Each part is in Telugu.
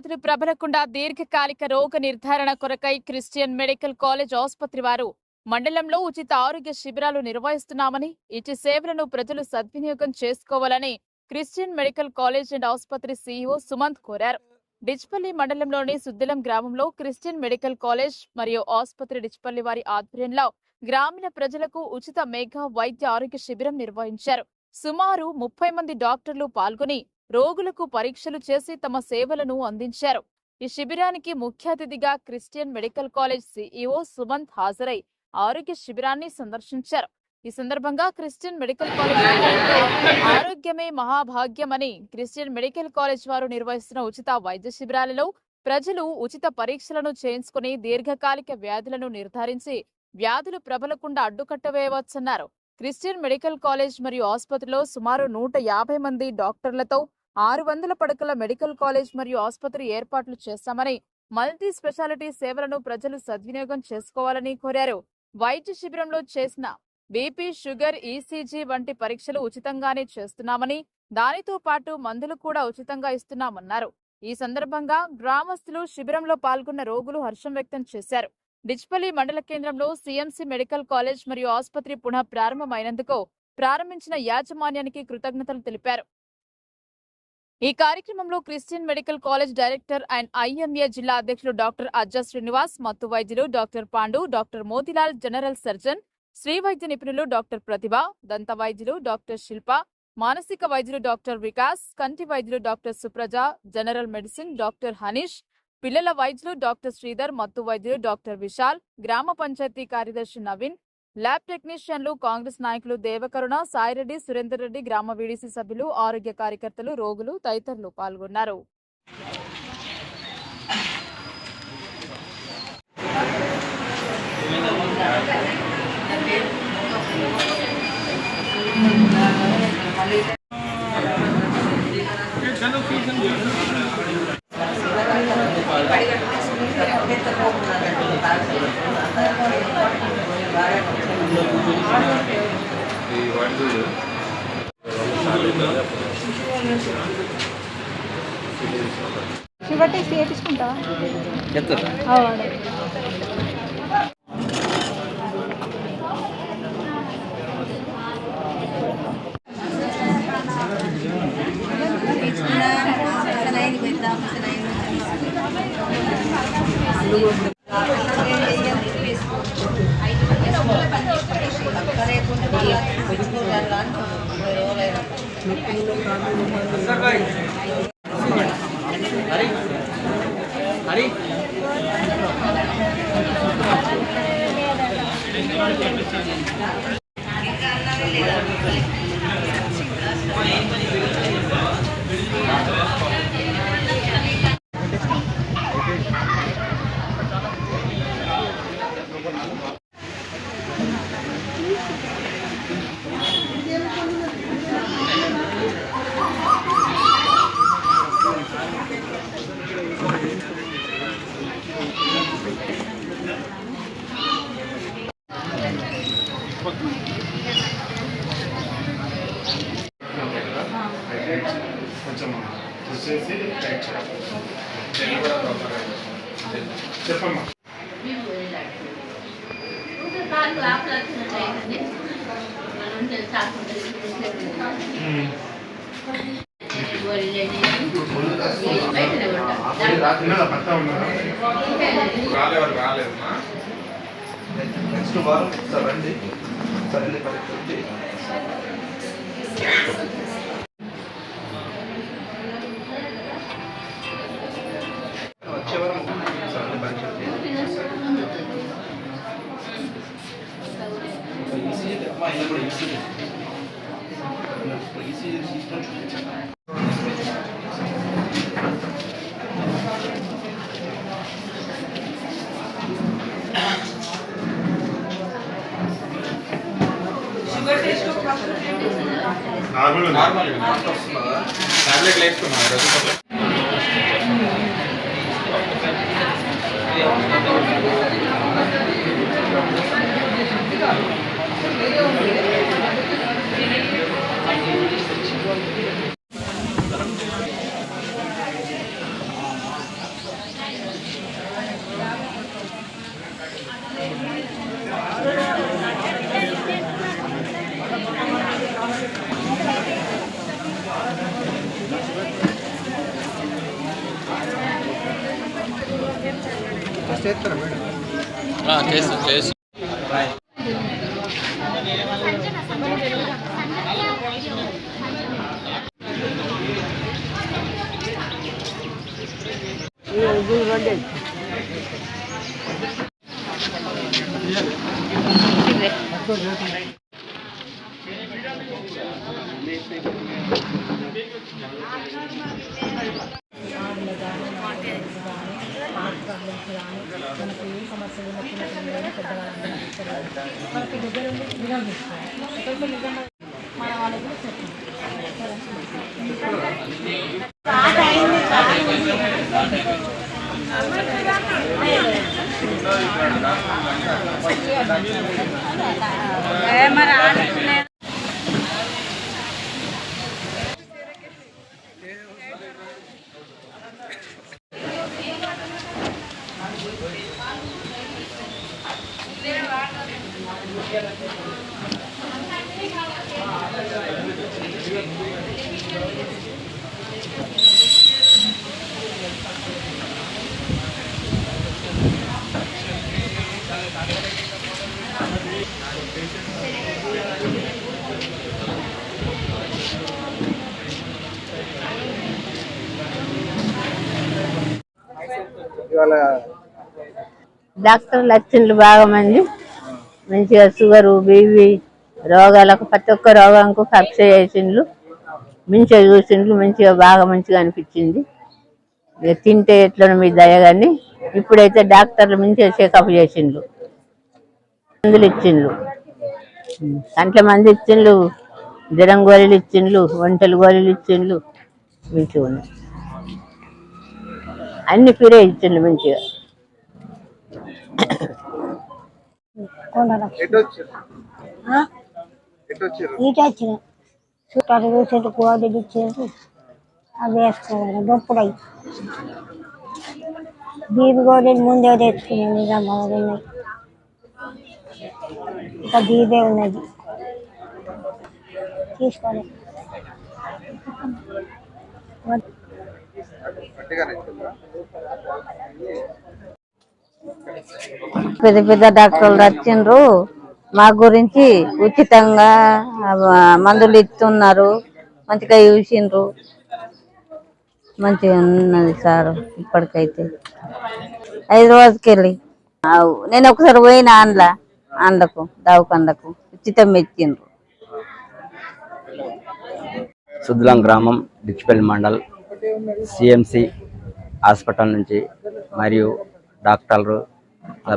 వ్యాధులు ప్రబలకుండా దీర్ఘకాలిక రోగ నిర్ధారణ కొరకై క్రిస్టియన్ మెడికల్ కాలేజ్ ఆసుపత్రి వారు మండలంలో ఉచిత ఆరోగ్య శిబిరాలు నిర్వహిస్తున్నామని ఇటు సేవలను ప్రజలు సద్వినియోగం చేసుకోవాలని క్రిస్టియన్ మెడికల్ కాలేజ్ అండ్ ఆసుపత్రి సీఈఓ సుమంత్ కోరారు. డిచ్పల్లి మండలంలోని సుద్దిలం గ్రామంలో క్రిస్టియన్ మెడికల్ కాలేజ్ మరియు ఆసుపత్రి డిచ్పల్లి వారి ఆధ్వర్యంలో గ్రామీణ ప్రజలకు ఉచిత మేఘా వైద్య ఆరోగ్య శిబిరం నిర్వహించారు. సుమారు ముప్పై మంది డాక్టర్లు పాల్గొని రోగులకు పరీక్షలు చేసి తమ సేవలను అందించారు. ఈ శిబిరానికి ముఖ్య అతిథిగా Christian medical college CEO Sumanth హాజరై ఆరోగ్య శిబిరాన్ని సందర్శించారు. ఈ సందర్భంగా క్రిస్టియన్ మెడికల్ కాలేజ్ ఆరోగ్యమే మహాభాగ్యమని క్రిస్టియన్ మెడికల్ కాలేజ్ వారు నిర్వహిస్తున్న ఉచిత వైద్య శిబిరాలలో ప్రజలు ఉచిత పరీక్షలను చేయించుకుని దీర్ఘకాలిక వ్యాధులను నిర్ధారించి వ్యాధులు ప్రబలకుండా అడ్డుకట్టవేయవచ్చన్నారు. క్రిస్టియన్ మెడికల్ కాలేజ్ మరియు ఆసుపత్రిలో సుమారు నూట యాభై మంది డాక్టర్లతో ఆరు వందల పడకల మెడికల్ కాలేజ్ మరియు ఆసుపత్రి ఏర్పాట్లు చేస్తామని మల్టీ స్పెషాలిటీ సేవలను ప్రజలు సద్వినియోగం చేసుకోవాలని కోరారు. వైద్య శిబిరంలో చేసిన బీపీ షుగర్ ఈసీజీ వంటి పరీక్షలు ఉచితంగానే చేస్తున్నామని దానితో పాటు మందులు కూడా ఉచితంగా ఇస్తున్నామన్నారు. ఈ సందర్భంగా గ్రామస్తులు శిబిరంలో పాల్గొన్న రోగులు హర్షం వ్యక్తం చేశారు. డిచ్పల్లి మండల కేంద్రంలో సీఎంసీ మెడికల్ కాలేజ్ మరియు ఆసుపత్రి పునః ప్రారంభమైనందుకు ప్రారంభించిన యాజమాన్యానికి కృతజ్ఞతలు తెలిపారు. ఈ కార్యక్రమంలో Christian medical college director and IMA జిల్లా అధ్యక్షులు డాక్టర్ అజ్జ శ్రీనివాస్ మత్తు వైద్యులు doctor Pandu doctor Motilal general surgeon Shri వైద్య నిపుణులు డాక్టర్ ప్రతిభ దంత వైద్యులు డాక్టర్ శిల్ప మానసిక వైద్యులు డాక్టర్ వికాస్ కంటి వైద్యులు doctor Supraja general medicine doctor Hanish పిల్లల వైద్యులు డాక్టర్ శ్రీధర్ మత్తు వైద్యులు డాక్టర్ విశాల్ గ్రామ పంచాయతీ కార్యదర్శి నవీన్ ల్యాబ్ టెక్నీషియన్లు కాంగ్రెస్ నాయకులు దేవకరుణ సాయిరెడ్డి సురేందర్ రెడ్డి గ్రామ వీడీసీ సభ్యులు ఆరోగ్య కార్యకర్తలు రోగులు తదితరులు పాల్గొన్నారు. やった？じゃ。Proper గా చెప్పమ్మా రాలేదమ్మా నెక్స్ట్ వారం సార్ రండి సార్ వెళ్ళి Ainda é por isso. 三十六，三十，三十六，三，三十。డాక్టర్లు వచ్చిండ్రు బాగా మంది. మంచిగా షుగరు బీపీ రోగాలకు ప్రతి ఒక్క రోగానికి పరీక్ష చేసిండ్రు మంచిగా చూసిండ్రు మంచిగా బాగా మంచిగా అనిపించింది. ఇక తింటే ఎట్లను మీ దయ కానీ ఇప్పుడైతే డాక్టర్లు మంచిగా చెకప్ చేసిండ్రు మందులు ఇచ్చిండ్రు కంట్ల మంది ఇచ్చిండ్రు జ్వరం గోళీలు ఇచ్చిండ్రు వంటలు గోళీలు ఇచ్చిండ్రు మంచిగా ఉన్నాయి. అన్ని ఫిరే ఇచ్చిండ్రు మంచిగా. কোনটা রাখছি এটা ছিল হ্যাঁ? এটা ছিল এটা ছিল সুতারে রয়েছে তো কোয়া দিয়ে দিচ্ছে আগে আসতে পারে দোপড়াই বীরগড়ের মন্দির দেখছি আমি যা ভালো নেই। এটা দিয়ে দেব না কিস করে। ঠিক আছে। పెద్ద పెద్ద డాక్టర్లు వచ్చిండ్రు. మా గురించి ఉచితంగా మందులు ఇస్తున్నారు. మంచిగా చూసిండ్రు. మంచిగా ఉన్నది సార్ ఇప్పటికైతే. హైదరాబాద్కి వెళ్ళి నేను ఒకసారి పోయిన ఆండ్ల ఆండ్లకు దవాఖాన్లకు ఉచితం ఇచ్చిండ్రు. సుద్దులం గ్రామం డిచ్పల్లి మండల్ సిఎంసి హాస్పిటల్ నుంచి మరియు డాక్టర్లు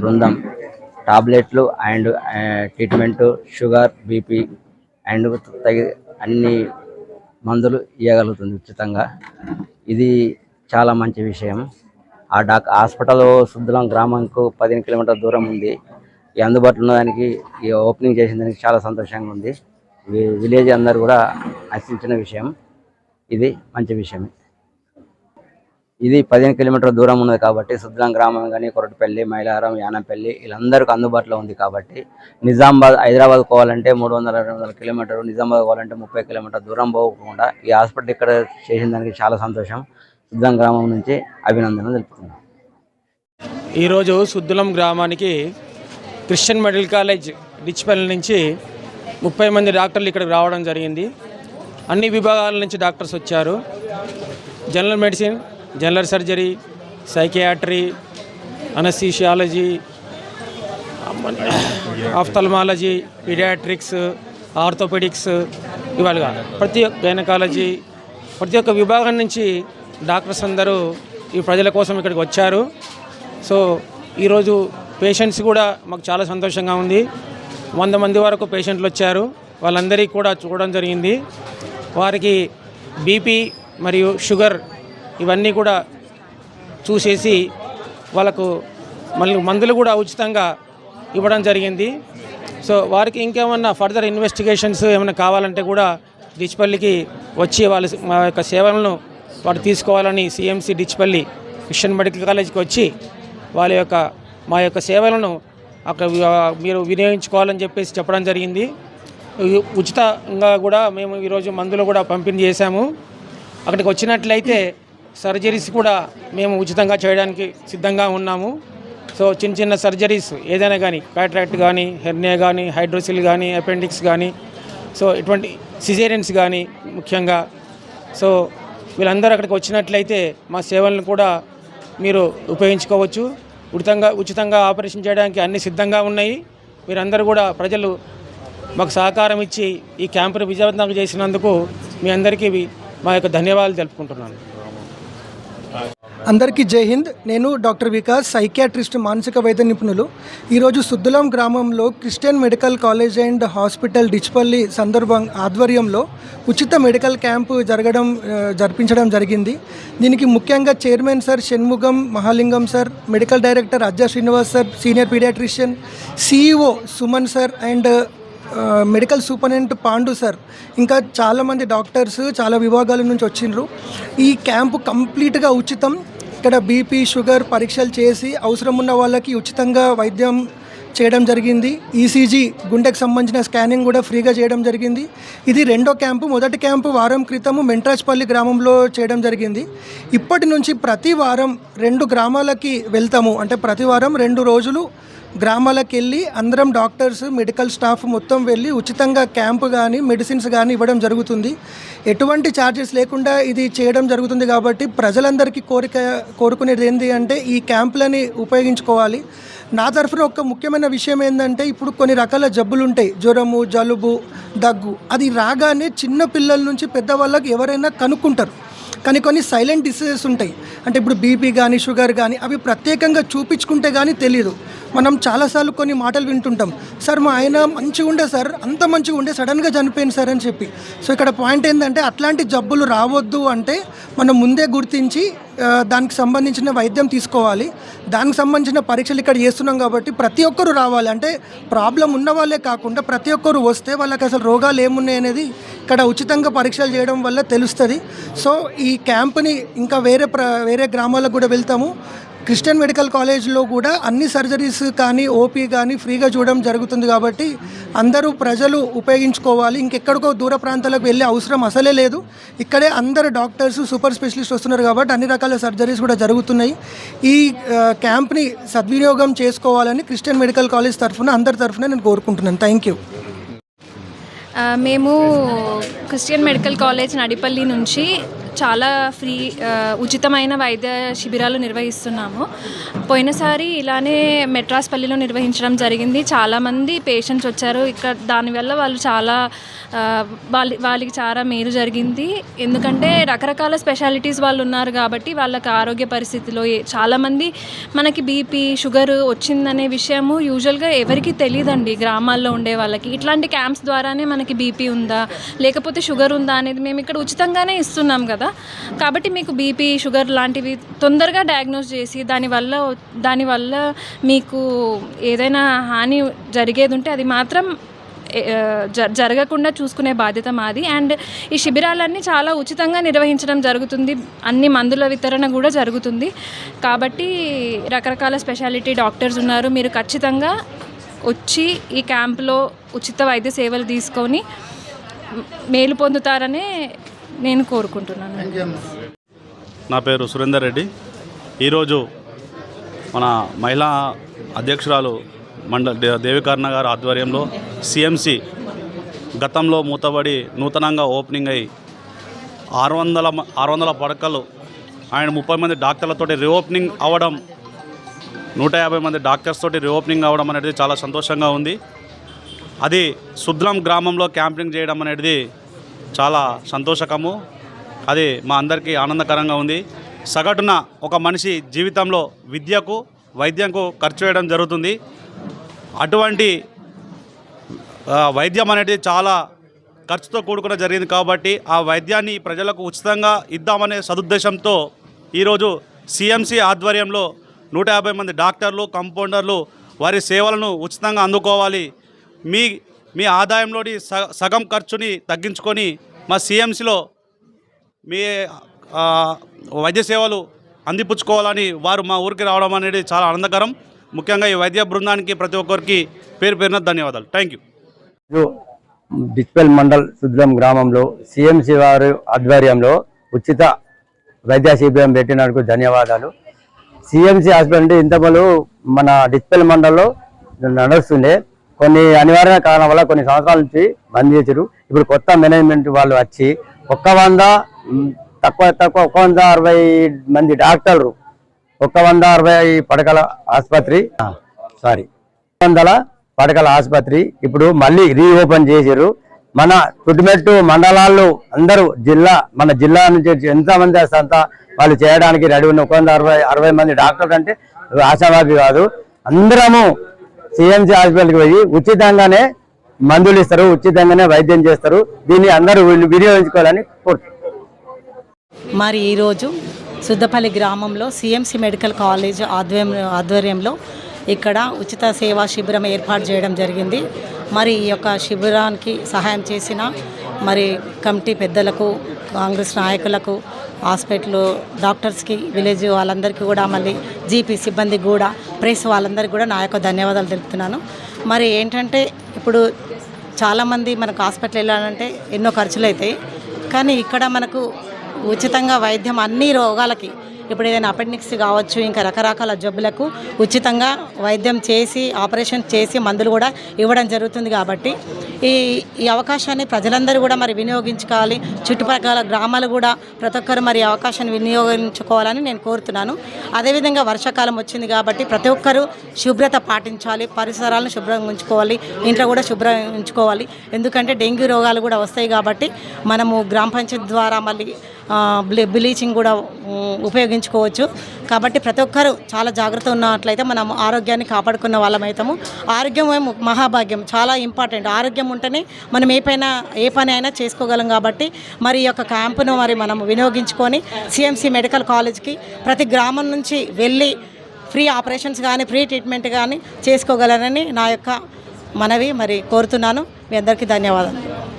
బృందం టాబ్లెట్లు and treatment sugar BP and తగి అన్ని మందులు ఇవ్వగలుగుతుంది ఉచితంగా. ఇది చాలా మంచి విషయం. ఆ డాక్ హాస్పిటల్ సుద్దులం గ్రామంకు పదిహేను కిలోమీటర్ల దూరం ఉంది. ఈ అందుబాటులో ఉన్నదానికి ఈ ఓపెనింగ్ చేసిన దానికి చాలా సంతోషంగా ఉంది. విలేజ్ అందరు కూడా హర్షించిన విషయం. ఇది మంచి విషయమే. ఇది పదిహేను కిలోమీటర్ల దూరం ఉన్నది కాబట్టి సుద్రం గ్రామం కానీ కొరటిపల్లి మైలారం యానంపల్లి వీళ్ళందరికీ అందుబాటులో ఉంది కాబట్టి నిజామాబాద్ హైదరాబాద్ పోవాలంటే మూడు వందల రెండు వందల కిలోమీటర్లు నిజామాబాద్ పోవాలంటే ముప్పై కిలోమీటర్ దూరం పోకుండా ఈ హాస్పిటల్ ఇక్కడ చేసిన దానికి చాలా సంతోషం. సుద్రం గ్రామం నుంచి అభినందనలు తెలుపుతున్నాను ఈరోజు సుద్దులం గ్రామానికి క్రిస్టియన్ మెడికల్ కాలేజ్ డిచ్పల్లి నుంచి ముప్పై మంది డాక్టర్లు ఇక్కడికి రావడం జరిగింది. అన్ని విభాగాల నుంచి డాక్టర్స్ వచ్చారు. General medicine general surgery psychiatry anaesthesiology ophthalmology paediatrics orthopaedics ఇవాళ ప్రతి ఒక్క గైనకాలజీ ప్రతి ఒక్క విభాగం నుంచి డాక్టర్స్ అందరూ ఈ ప్రజల కోసం ఇక్కడికి వచ్చారు. సో ఈరోజు పేషెంట్స్ కూడా మాకు చాలా సంతోషంగా ఉంది. వంద మంది వరకు పేషెంట్లు వచ్చారు. వాళ్ళందరికీ కూడా చూడడం జరిగింది. వారికి బీపీ మరియు షుగర్ ఇవన్నీ కూడా చూసేసి వాళ్ళకు మళ్ళీ మందులు కూడా ఉచితంగా ఇవ్వడం జరిగింది. సో వారికి ఇంకేమన్నా ఫర్దర్ ఇన్వెస్టిగేషన్స్ ఏమైనా కావాలంటే కూడా డిచ్పల్లికి వచ్చి వాళ్ళ మా యొక్క సేవలను వారు తీసుకోవాలని సిఎంసి డిచ్పల్లి క్రిస్టియన్ మెడికల్ కాలేజ్కి వచ్చి వాళ్ళ యొక్క మా యొక్క సేవలను అక్కడ మీరు వినియోగించుకోవాలని చెప్పేసి చెప్పడం జరిగింది. ఉచితంగా కూడా మేము ఈరోజు మందులు కూడా పంపిణీ చేశాము. అక్కడికి వచ్చినట్లయితే సర్జరీస్ కూడా మేము ఉచితంగా చేయడానికి సిద్ధంగా ఉన్నాము. సో చిన్న చిన్న సర్జరీస్ ఏదైనా కానీ కాట్రాక్ట్ కానీ హెర్నియా కానీ హైడ్రోసిల్ కానీ అపెండిక్స్ కానీ సో ఇటువంటి సిజేరియన్స్ కానీ ముఖ్యంగా. సో వీళ్ళందరూ అక్కడికి వచ్చినట్లయితే మా సేవలను కూడా మీరు ఉపయోగించుకోవచ్చు. ఉచితంగా ఉచితంగా ఆపరేషన్ చేయడానికి అన్ని సిద్ధంగా ఉన్నాయి. మీరందరూ కూడా ప్రజలు మాకు సహకారం ఇచ్చి ఈ క్యాంపును విజయవంతం చేసినందుకు మీ అందరికీ మా యొక్క ధన్యవాదాలు తెలుపుకుంటున్నాను. అందరికీ జై హింద్. నేను డాక్టర్ వికాస్ సైకియాట్రిస్ట్ మానసిక వైద్య నిపుణులు. ఈరోజు సుద్దులం గ్రామంలో Christian medical college and hospital Dichpally సందర్భం ఆధ్వర్యంలో ఉచిత మెడికల్ క్యాంపు జరగడం జరిపించడం జరిగింది. దీనికి ముఖ్యంగా chairman sir Shanmugam Mahalingam sir medical director Ajja Srinivas sir senior paediatrician CEO Suman sir and medical superintendent Pandu sir. ఇంకా చాలామంది డాక్టర్స్ చాలా విభాగాల నుంచి వచ్చిండ్రు. ఈ క్యాంపు కంప్లీట్గా ఉచితం. ఇక్కడ బీపీ షుగర్ పరీక్షలు చేసి అవసరం ఉన్న వాళ్ళకి ఉచితంగా వైద్యం చేయడం జరిగింది. ఈసీజీ గుండెకు సంబంధించిన స్కానింగ్ కూడా ఫ్రీగా చేయడం జరిగింది. ఇది రెండో క్యాంపు. మొదటి క్యాంపు వారం క్రితము మెంట్రాజ్పల్లి గ్రామంలో చేయడం జరిగింది. ఇప్పటి నుంచి ప్రతి వారం రెండు గ్రామాలకి వెళ్తాము. అంటే ప్రతి వారం రెండు రోజులు గ్రామాలకు వెళ్ళి అందరం డాక్టర్స్ మెడికల్ స్టాఫ్ మొత్తం వెళ్ళి ఉచితంగా క్యాంపు కానీ మెడిసిన్స్ కానీ ఇవ్వడం జరుగుతుంది. ఎటువంటి ఛార్జెస్ లేకుండా ఇది చేయడం జరుగుతుంది కాబట్టి ప్రజలందరికీ కోరిక కోరుకునేది ఏంటి అంటే ఈ క్యాంపులని ఉపయోగించుకోవాలి. నా తరఫున ఒక ముఖ్యమైన విషయం ఏంటంటే ఇప్పుడు కొన్ని రకాల జబ్బులు ఉంటాయి జ్వరము జలుబు దగ్గు. అది రాగానే చిన్న పిల్లల నుంచి పెద్దవాళ్ళకి ఎవరైనా కనుక్కుంటారు. కానీ కొన్ని సైలెంట్ డిసీజెస్ ఉంటాయి. అంటే ఇప్పుడు బీపీ కానీ షుగర్ కానీ అవి ప్రత్యేకంగా చూపించుకుంటే కానీ తెలియదు మనం చాలాసార్లు కొన్ని మాటలు వింటుంటాం. సార్ మా ఆయన మంచిగా ఉండే సార్ అంత మంచిగా ఉండే సడన్గా చనిపోయింది సార్ అని చెప్పి. సో ఇక్కడ పాయింట్ ఏంటంటే అట్లాంటి జబ్బులు రావద్దు అంటే మనం ముందే గుర్తించి దానికి సంబంధించిన వైద్యం తీసుకోవాలి. దానికి సంబంధించిన పరీక్షలు ఇక్కడ చేస్తున్నాం కాబట్టి ప్రతి ఒక్కరు రావాలి. అంటే ప్రాబ్లం ఉన్న వాళ్ళే కాకుండా ప్రతి ఒక్కరు వస్తే వాళ్ళకి అసలు రోగాలు ఏమున్నాయి అనేది ఇక్కడ ఉచితంగా పరీక్షలు చేయడం వల్ల తెలుస్తుంది. సో ఈ క్యాంప్ని ఇంకా వేరే ప్ర వేరే గ్రామాలకు కూడా వెళ్తాము. క్రిస్టియన్ మెడికల్ కాలేజ్లో కూడా అన్ని సర్జరీస్ కానీ ఓపీ కానీ ఫ్రీగా చూడడం జరుగుతుంది కాబట్టి అందరూ ప్రజలు ఉపయోగించుకోవాలి. ఇంకెక్కడికో దూర ప్రాంతాలకు వెళ్ళే అవసరం అసలే లేదు. ఇక్కడే అందరు డాక్టర్స్ సూపర్ స్పెషలిస్ట్ వస్తున్నారు కాబట్టి అన్ని రకాల సర్జరీస్ కూడా జరుగుతున్నాయి. ఈ క్యాంప్ని సద్వినియోగం చేసుకోవాలని క్రిస్టియన్ మెడికల్ కాలేజ్ తరఫున అందరి తరఫున నేను కోరుకుంటున్నాను. Thank you. మేము క్రిస్టియన్ మెడికల్ కాలేజ్ నడిపల్లి నుంచి చాలా ఫ్రీ ఉచితమైన వైద్య శిబిరాలు నిర్వహిస్తున్నాము. పోయినసారి ఇలానే మెట్రాస్పల్లిలో నిర్వహించడం జరిగింది. చాలామంది పేషెంట్స్ వచ్చారు. ఇక్కడ దానివల్ల వాళ్ళు చాలా వాళ్ళ వాళ్ళకి చాలా మేలు జరిగింది. ఎందుకంటే రకరకాల స్పెషాలిటీస్ వాళ్ళు ఉన్నారు కాబట్టి వాళ్ళకి ఆరోగ్య పరిస్థితిలో చాలామంది మనకి బీపీ షుగర్ వచ్చిందనే విషయము యూజువల్గా ఎవరికి తెలియదండి గ్రామాల్లో ఉండే వాళ్ళకి. ఇట్లాంటి క్యాంప్స్ ద్వారానే మనకి బీపీ ఉందా? లేకపోతే షుగర్ ఉందా అనేది మేము ఇక్కడ ఉచితంగానే ఇస్తున్నాం కదా. కాబట్టి మీకు బీపీ షుగర్ లాంటివి తొందరగా డయాగ్నోస్ చేసి దానివల్ల దానివల్ల మీకు ఏదైనా హాని జరిగేది ఉంటే అది మాత్రం జ జరగకుండా చూసుకునే బాధ్యత మాది. అండ్ ఈ శిబిరాలన్నీ చాలా ఉచితంగా నిర్వహించడం జరుగుతుంది. అన్ని మందుల వితరణ కూడా జరుగుతుంది. కాబట్టి రకరకాల స్పెషాలిటీ డాక్టర్స్ ఉన్నారు. మీరు ఖచ్చితంగా వచ్చి ఈ క్యాంప్లో ఉచిత వైద్య సేవలు తీసుకొని మేలు పొందుతారనే నేను కోరుకుంటున్నాను. నా పేరు సురేందర్ రెడ్డి. ఈరోజు మన మహిళా అధ్యక్షురాలు మండల దే- దేవికర్ణ గారి ఆధ్వర్యంలో సిఎంసి గతంలో మూతబడి నూతనంగా ఓపెనింగ్ అయ్యి ఆరు వందల ఆరు వందల పడకలు ఆయన ముప్పై మంది డాక్టర్లతోటి రీఓపెనింగ్ అవ్వడం నూట యాభై మంది డాక్టర్స్ తోటి రీఓపెనింగ్ అవ్వడం అనేది చాలా సంతోషంగా ఉంది. అది సుద్రం గ్రామంలో క్యాంపింగ్ చేయడం అనేది చాలా సంతోషకము. అది మా అందరికీ ఆనందకరంగా ఉంది. సగటున ఒక మనిషి జీవితంలో విద్యకు వైద్యంకు ఖర్చు చేయడం జరుగుతుంది. అటువంటి వైద్యం అనేది చాలా ఖర్చుతో కూడుకున్న జరిగింది కాబట్టి ఆ వైద్యాన్ని ప్రజలకు ఉచితంగా ఇద్దామనే సదుద్దేశంతో ఈరోజు సిఎంసి ఆధ్వర్యంలో నూట యాభై మంది డాక్టర్లు కంపౌండర్లు వారి సేవలను ఉచితంగా అందుకోవాలి. మీ మీ ఆదాయంలోని సగం ఖర్చుని తగ్గించుకొని మా సిఎంసిలో మీ వైద్య సేవలు అందిపుచ్చుకోవాలని వారు మా ఊరికి రావడం అనేది చాలా ఆనందకరం. ముఖ్యంగా ఈ వైద్య బృందానికి ప్రతి ఒక్కరికి పేరు పేరున ధన్యవాదాలు. Thank you. ఈరోజు డిస్పెల్ మండల్ సుద్రం గ్రామంలో సిఎంసి వారి ఆధ్వర్యంలో ఉచిత వైద్య శిబిరం పెట్టినందుకు ధన్యవాదాలు. సిఎంసి హాస్పిటల్ అంటే ఇంతకుముందు మన డిస్పెల్ మండల్లో నడుస్తుండే. కొన్ని అనివార్య కారణం వల్ల కొన్ని సంవత్సరాల నుంచి బంద్ చేశారు ఇప్పుడు కొత్త మేనేజ్మెంట్ వాళ్ళు వచ్చి ఒక్క వంద తక్కువ తక్కువ ఒక వంద అరవై మంది డాక్టర్లు ఒక్క వంద అరవై పడకల ఆసుపత్రి సారీ వందల పడకల ఆసుపత్రి ఇప్పుడు మళ్ళీ రీఓపెన్ చేశారు మన చుట్టుమెట్టు మండలాల్లో అందరూ జిల్లా మన జిల్లా నుంచి ఎంతమంది వస్తే అంత వాళ్ళు చేయడానికి రెడీ ఉన్న ఒక వంద అరవై అరవై మంది డాక్టర్లు అంటే ఆశావాది కాదు. అందరము సిఎంసి హాస్పిటల్కి పోయి ఉచితంగానే మందులు ఇస్తారు ఉచితంగానే వైద్యం చేస్తారు. దీన్ని అందరూ వీళ్ళు వినియోగించుకోవాలని కోరుతున్నాను మరి ఈరోజు సుద్దపల్లి గ్రామంలో సిఎంసి మెడికల్ కాలేజ్ ఆధ్వర్యం ఆధ్వర్యంలో ఇక్కడ ఉచిత సేవా శిబిరం ఏర్పాటు చేయడం జరిగింది. మరి ఈ యొక్క శిబిరానికి సహాయం చేసిన మరి కమిటీ పెద్దలకు కాంగ్రెస్ నాయకులకు హాస్పిటల్ డాక్టర్స్కి విలేజ్ వాళ్ళందరికీ కూడా మళ్ళీ జీపీ సిబ్బందికి కూడా ప్రెస్ వాళ్ళందరికీ కూడా నా యొక్క ధన్యవాదాలు తెలుపుతున్నాను. మరి ఏంటంటే ఇప్పుడు చాలామంది మనకు హాస్పిటల్ వెళ్ళాలంటే ఎన్నో ఖర్చులు అవుతాయి కానీ ఇక్కడ మనకు ఉచితంగా వైద్యం అన్ని రోగాలకి ఇప్పుడు ఏదైనా అపెండిక్స్ కావచ్చు ఇంకా రకరకాల జబ్బులకు ఉచితంగా వైద్యం చేసి ఆపరేషన్ చేసి మందులు కూడా ఇవ్వడం జరుగుతుంది కాబట్టి ఈ ఈ అవకాశాన్ని ప్రజలందరూ కూడా మరి వినియోగించుకోవాలి. చుట్టుపక్కల గ్రామాలు కూడా ప్రతి ఒక్కరు మరి ఈ అవకాశాన్ని వినియోగించుకోవాలని నేను కోరుతున్నాను. అదేవిధంగా వర్షాకాలం వచ్చింది కాబట్టి ప్రతి ఒక్కరూ శుభ్రత పాటించాలి పరిసరాలను శుభ్రంగా ఉంచుకోవాలి ఇంట్లో కూడా శుభ్రంగా ఉంచుకోవాలి. ఎందుకంటే డెంగ్యూ రోగాలు కూడా వస్తాయి కాబట్టి మనము గ్రామ పంచాయతీ ద్వారా మళ్ళీ బ్లీచింగ్ కూడా ఉపయోగించుకోవచ్చు. కాబట్టి ప్రతి ఒక్కరు చాలా జాగ్రత్త ఉన్నట్లయితే మనం ఆరోగ్యాన్ని కాపాడుకున్న వాళ్ళం అవుతాము ఆరోగ్యం మహాభాగ్యం. చాలా ఇంపార్టెంట్. ఆరోగ్యం ఉంటేనే మనం ఏ పైన ఏ పని అయినా చేసుకోగలం కాబట్టి మరి ఈ యొక్క క్యాంపును మరి మనం వినియోగించుకొని సిఎంసి మెడికల్ కాలేజ్కి ప్రతి గ్రామం నుంచి వెళ్ళి ఫ్రీ ఆపరేషన్స్ కానీ ఫ్రీ ట్రీట్మెంట్ కానీ చేసుకోగలరని నా యొక్క మనవి మరి కోరుతున్నాను. మీ అందరికీ ధన్యవాదాలు.